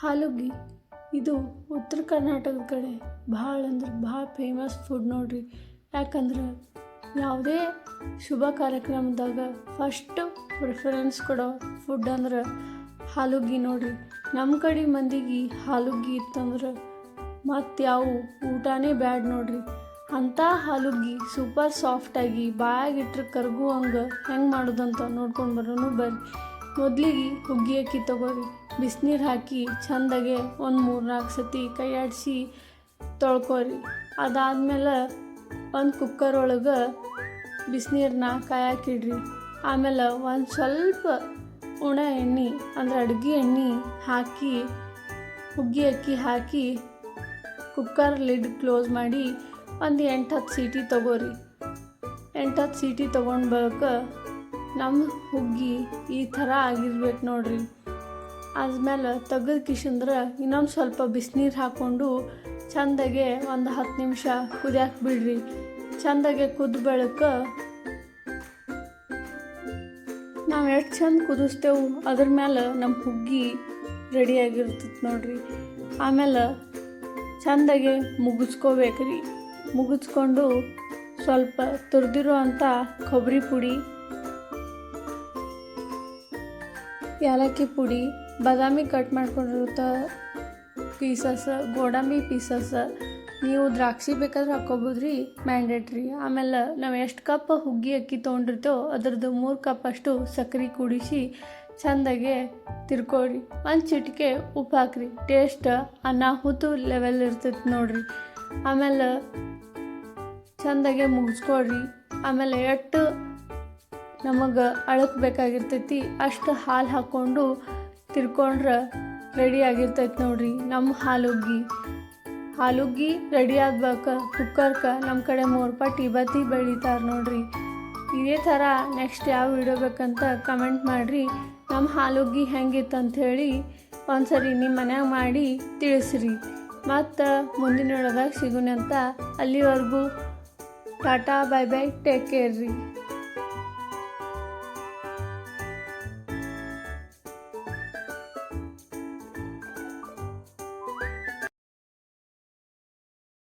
ಹಾಲುಗ್ಗಿ. ಇದು ಉತ್ತರ ಕರ್ನಾಟಕದ ಕಡೆ ಭಾಳ ಅಂದ್ರೆ ಭಾಳ ಫೇಮಸ್ ಫುಡ್ ನೋಡ್ರಿ. ಯಾಕಂದ್ರೆ ಯಾವುದೇ ಶುಭ ಕಾರ್ಯಕ್ರಮದಾಗ ಫಸ್ಟ್ ಪ್ರಿಫರೆನ್ಸ್ ಕೊಡೋ ಫುಡ್ ಅಂದ್ರೆ ಹಾಲುಗಿ ನೋಡ್ರಿ. ನಮ್ಮ ಕಡೆ ಮಂದಿಗೆ ಹಾಲುಗಿ ಇತ್ತಂದ್ರೆ ಮತ್ತು ಯಾವ ಊಟನೇ ಬ್ಯಾಡ್ ನೋಡ್ರಿ. ಅಂಥ ಹಾಲುಗಿ ಸೂಪರ್ ಸಾಫ್ಟಾಗಿ ಬಾಯಾಗಿಟ್ರೆ ಕರ್ಗು ಹಂಗೆ ಹೆಂಗೆ ಮಾಡೋದಂತ ನೋಡ್ಕೊಂಡು ಬರೋನು ಬರ್ರಿ. ಮೊದಲಿಗೆ ಹುಗ್ಗಿ ಅಕ್ಕಿ ತೊಗೋರಿ. ಬಿಸಿನೀರು ಹಾಕಿ ಚಂದಾಗೆ ಒಂದು ಮೂರು ನಾಲ್ಕು ಸತಿ ಕೈ ಆಡಿಸಿ ತೊಳ್ಕೊರಿ. ಅದಾದ್ಮೇಲೆ ಒಂದು ಕುಕ್ಕರ್ ಒಳಗೆ ಬಿಸಿನೀರನ್ನ ಕಾಯಾಕಿಡ್ರಿ. ಆಮೇಲೆ ಒಂದು ಸ್ವಲ್ಪ ಉಣ ಎಣ್ಣೆ, ಅಂದ್ರೆ ಅಡುಗೆ ಎಣ್ಣೆ ಹಾಕಿ, ಹುಗ್ಗಿ ಅಕ್ಕಿ ಹಾಕಿ ಕುಕ್ಕರ್ ಲಿಡ್ ಕ್ಲೋಸ್ ಮಾಡಿ ಒಂದು ಎಂಟು ಹತ್ತು ಸೀಟಿ ತೊಗೋರಿ. ಎಂಟು ಹತ್ತು ಸೀಟಿ ತೊಗೊಂಡು ಬಳಿಕ ನಮ್ಮ ಹುಗ್ಗಿ ಈ ಥರ ಆಗಿರ್ಬೇಕು ನೋಡ್ರಿ. ಆದ್ಮೇಲೆ ತೆಗೆದು ಕಿಶಂದ್ರೆ ಇನ್ನೊಂದು ಸ್ವಲ್ಪ ಬಿಸಿನೀರು ಹಾಕ್ಕೊಂಡು ಚಂದಗೆ ಒಂದು ಹತ್ತು ನಿಮಿಷ ಕುದಿಯಕ್ಕೆ ಬಿಡ್ರಿ. ಚಂದಗೆ ಕುದ್ದ ಬೆಳಕ ನಾವು ಎಷ್ಟು ಚಂದ ಕುದಿಸ್ತೇವೆ ಅದ್ರ ಮೇಲೆ ನಮ್ಮ ಹುಗ್ಗಿ ರೆಡಿಯಾಗಿರ್ತೈತೆ ನೋಡ್ರಿ. ಆಮೇಲೆ ಚಂದಾಗೆ ಮುಗಿಸ್ಕೋಬೇಕ್ರಿ. ಮುಗಿಸ್ಕೊಂಡು ಸ್ವಲ್ಪ ತುರಿದಿರೋ ಅಂಥ ಕೊಬ್ಬರಿ ಪುಡಿ ಏಲಕ್ಕಿ ಪುಡಿ, ಬಾದಾಮಿ ಕಟ್ ಮಾಡ್ಕೊಂಡಿರುತ್ತ ಪೀಸಸ್ ಗೋಡಂಬಿ ಪೀಸಸ್ ನೀವು ದ್ರಾಕ್ಷಿ ಬೇಕಾದ್ರೆ ಹಾಕ್ಕೋಬೋದ್ರಿ ಮ್ಯಾಂಡೇಟ್ರಿ ಆಮೇಲೆ ನಾವು ಎಷ್ಟು ಕಪ್ ಹುಗ್ಗಿ, ಅಕ್ಕಿ ತೊಗೊಂಡಿರ್ತೇವೋ ಅದ್ರದ್ದು ಮೂರು ಕಪ್ ಅಷ್ಟು ಸಕ್ಕರೆ ಕುಡಿಸಿ ಚಂದಾಗೆ ತಿರ್ಕೊಳ್ರಿ. ಒಂದು ಚಿಟಿಕೆ ಉಪ್ಪು ಹಾಕ್ರಿ. ಟೇಸ್ಟ್ ಅನಾಹುತು ಲೆವೆಲ್ ಇರ್ತೈತೆ ನೋಡ್ರಿ. ಆಮೇಲೆ ಚಂದಾಗೆ ಮುಗಿಸ್ಕೊಳ್ರಿ. ಆಮೇಲೆ ಎಷ್ಟು ನಮಗೆ ಅಳಕ್ಕೆ ಬೇಕಾಗಿರ್ತೈತಿ. ಅಷ್ಟು ಹಾಲು ಹಾಕ್ಕೊಂಡು ತಿರ್ಕೊಂಡ್ರೆ ರೆಡಿ ಆಗಿರ್ತೈತಿ ನೋಡ್ರಿ ನಮ್ಮ ಹಾಲುಗ್ಗಿ. ಹಾಲುಗ್ಗಿ ರೆಡಿ ಆದ್ಬೇಕ ಕುಕ್ಕರ್ಗೆ ನಮ್ಮ ಕಡೆ ಮೂರು ಪಟ್ಟು ಬತ್ತಿ ಬೆಳಿತಾರೆ ನೋಡ್ರಿ. ಇದೇ ಥರ ನೆಕ್ಸ್ಟ್ ಯಾವ ವಿಡಿಯೋ ಬೇಕಂತ ಕಮೆಂಟ್ ಮಾಡಿರಿ. ನಮ್ಮ ಹಾಲುಗ್ಗಿ ಹೆಂಗಿತ್ತು ಅಂಥೇಳಿ ಒಂದ್ಸರಿ ನಿಮ್ಮ ಮನ್ಯಾಗ ಮಾಡಿ ತಿಳಿಸ್ರಿ. ಮತ್ತು ಮುಂದಿನ ಸಿಗುನಂತ ಸಿಗೋಣ ಅಲ್ಲಿವರೆಗೂ tata, bye bye take care ರೀ.